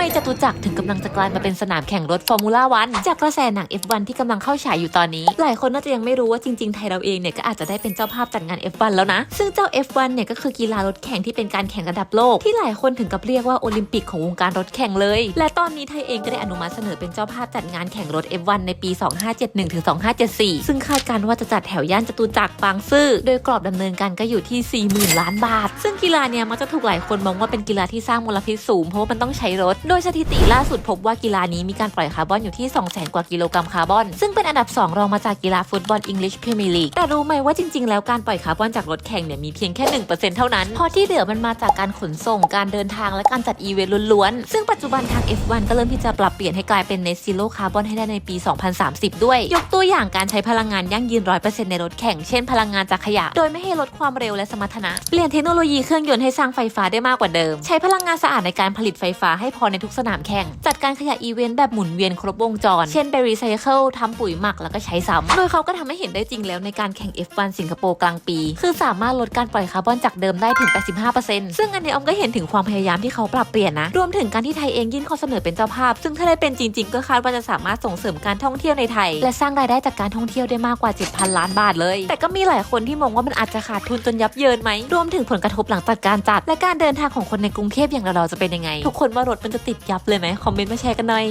มจตุจักรถึงกำลังจะกลายมาเป็นสนามแข่งรถฟอร์มูล่าวันจากกระแสหนัง F1 ที่กำลังเข้าฉายอยู่ตอนนี้ หลายคนน่าจะยังไม่รู้ว่าจริงๆ ไทยเราเองเนี่ยก็อาจจะได้เป็นเจ้าภาพจัดงาน F1 แล้วนะ ซึ่งเจ้า F1 เนี่ยก็คือกีฬารถแข่งที่เป็นการแข่งระดับโลก ที่หลายคนถึงกับเรียกว่าโอลิมปิกของวงการรถแข่งเลย และตอนนี้ไทยเองก็ได้อนุมัติเสนอเป็นเจ้าภาพจัดงานแข่งรถ F1 ในปี 2571ถึง2574 ซึ่งคาดการณ์ว่าจะจัดแถวย่านจตุจักรบางซื่อโดยกรอบดำเนินการก็อยู่ที่ 40,000 ล้านบาท ซึ่งกีฬาเนี่ยมักจะถูกหลายคนมองว่าเป็นกีฬาที่สร้างมลพิษสูงเพราะว่ามันต้องใช้รถโดยสถิติล่าสุดพบว่ากีฬานี้มีการปล่อยคาร์บอนอยู่ที่ 200,000 กว่ากิโลกรัมคาร์บอน ซึ่งเป็นอันดับ 2 รองมาจากกีฬาฟุตบอล English Premier League แต่รู้ไหมว่าจริง ๆ แล้วการปล่อยคาร์บอนจากรถแข่งเนี่ยมีเพียงแค่ 1%เท่านั้น เพราะที่เหลือมันมาจากการขนส่ง การเดินทาง และการจัดอีเวนต์ล้วนๆ ซึ่งปัจจุบันทาง F1 ก็เริ่มที่จะปรับเปลี่ยนให้กลายเป็น Net Zero Carbon ให้ได้ในปี 2030 ด้วย ยกตัวอย่างการใช้พลังงานยั่งยืน 100%ในรถแข่ง เช่น พลังงานจากขยะ โดยไม่ให้ลดความเร็วและสมรรถนะ เปลี่ยนเทคโนโลยีเครื่องยนต์ให้สร้างไฟฟ้าได้มากกว่าเดิม ใช้พลังงานสะอาดในการผลิตไฟฟ้าให้พอในทุกสนามแข่ง จัดการขยะอีเวนต์แบบหมุนเวียนครบวงจร เช่นไปรีไซเคิลทำปุ๋ยหมักแล้วก็ใช้ซ้ำโดยเขาก็ทำให้เห็นได้จริงแล้วในการแข่ง F1 สิงคโปร์กลางปี คือสามารถลดการปล่อยคาร์บอนจากเดิมได้ถึง 85%ซึ่งอันนี้ออมก็เห็นถึงความพยายามที่เขาปรับเปลี่ยนนะ รวมถึงการที่ไทยเองยื่นข้อเสนอเป็นเจ้าภาพ ซึ่งถ้าได้เป็นจริง ๆ ก็คาดว่าจะสามารถส่งเสริมการท่องเที่ยวในไทย และสร้างรายได้จากการท่องเที่ยวได้มากกว่า 7,000 ล้านบาทเลย แต่ก็มีหลายคนที่มองว่ามันอาจจะขาดทุนจนยับเยินไหมรวมถึงผลกระทบหลังจากการจัด และการเดินทางของคนในกรุงเทพอย่างเราๆจะเป็นยังไง ทุกคนว่ารถมันจะติดยับเลยไหมคอมเมนต์มาแชร์กันหน่อย